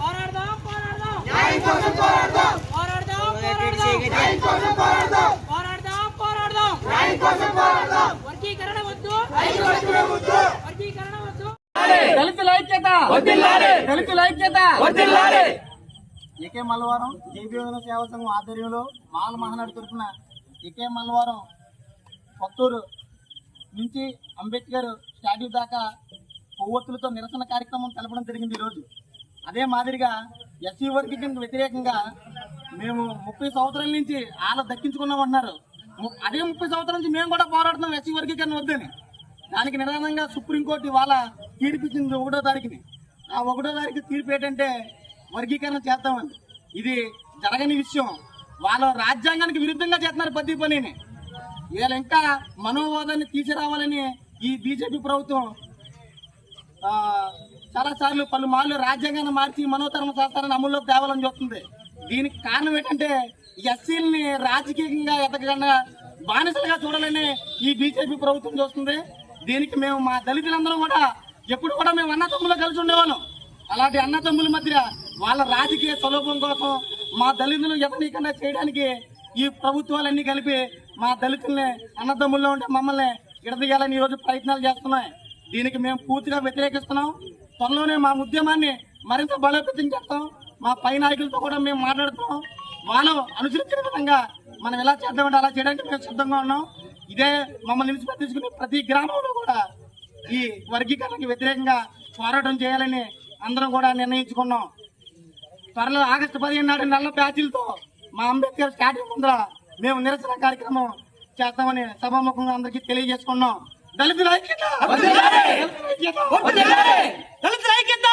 పోరాడదాం పోరాడదాం. న్యాయం కోసం పోరాడదాం. పోరాడదాం పోరాడదాం. న్యాయం కోసం వర్గీకరణ వద్దు. వర్గీకరణ వద్దు. దళితుల ఐక్యత. దళితుల ఐక్యత. ఏకే మల్లవరం జేబీఓల సేవా సంఘం ఆధ్వర్యంలో మాల మహానాడు తరఫున ఏకే మల్లవరం కొత్తూరు నుంచి అంబేద్కర్ స్టాట్యూ దాకా కొవ్వొత్తులతో నిరసన కార్యక్రమం తెలపడం జరిగింది ఈరోజు అదే మాదిరిగా ఎస్సీ వర్గీకరణకు వ్యతిరేకంగా మేము ముప్పై సంవత్సరాల నుంచి వాళ్ళ దక్కించుకున్నాం అంటున్నారు ము- అదే ముప్పై సంవత్సరాల నుంచి మేము కూడా పోరాడుతున్నాం ఎస్సీ వర్గీకరణ వద్దని. దానికి నిదానంగా సుప్రీంకోర్టు ఇవాళ తీర్పు ఇచ్చింది ఒకటో తారీఖుని. ఆ ఒకటో తారీఖు తీర్పు ఏంటంటే వర్గీకరణ చేస్తామని. ఇది జరగని విషయం. వాళ్ళ రాజ్యాంగానికి విరుద్ధంగా చేస్తున్నారు ప్రతి పనిని. వీళ్ళు ఇంకా మనోవాదాన్ని తీసుకురావాలని ఈ బీజేపీ ప్రభుత్వం చాలాసార్లు చాలా సార్లు పలుమార్లు రాజ్యాంగాన్ని మార్చి మనోధర్మ చేస్తారని అమల్లోకి తేవాలని చూస్తుంది. దీనికి కారణం ఏంటంటే ఎస్సీలని రాజకీయంగా ఎదగకుండా బానిసలుగా చూడాలని ఈ బీజేపీ ప్రభుత్వం చూస్తుంది. దీనికి మేము మా దళితులందరం కూడా ఎప్పుడు కూడా మేము అన్నతమ్ములు కలిసి ఉండేవాళ్ళం. అలాంటి అన్నతమ్ముల మధ్య వాళ్ళ రాజకీయ స్వరూపం కోసం మా దళితులు ఎవరికన్నా చేయడానికి ఈ ప్రభుత్వాలన్నీ కలిపి మా దళితుల్ని అన్నదమ్ముల్లో ఉంటే మమ్మల్ని విడదీయాలని ఈరోజు ప్రయత్నాలు చేస్తున్నాయి. దీనికి మేము పూర్తిగా వ్యతిరేకిస్తున్నాం. త్వరలోనే మా ఉద్యమాన్ని మరింత బలోపేతం చేస్తాం. మా పై నాయకులతో కూడా మేము మాట్లాడుతున్నాం. వాళ్ళు అనుసరించిన విధంగా మనం ఎలా చేద్దామంటే అలా చేయడానికి మేము సిద్ధంగా ఉన్నాం. ఇదే మమ్మల్ని నిలిచిపెట్టి తీసుకుని ప్రతి గ్రామంలో కూడా ఈ వర్గీకరణకి వ్యతిరేకంగా పోరాటం చేయాలని అందరం కూడా నిర్ణయించుకున్నాం. త్వరలో ఆగస్టు పదిహేను నాడు నల్ల బ్యాచ్లతో మా అంబేద్కర్ స్టాట్యూ ముందర మేము నిరసన కార్యక్రమం చేస్తామని సభాముఖంగా అందరికీ తెలియజేసుకున్నాం. దళితుల ఐక్యత! దళితుల ఐక్యత! దళితుల ఐక్యత!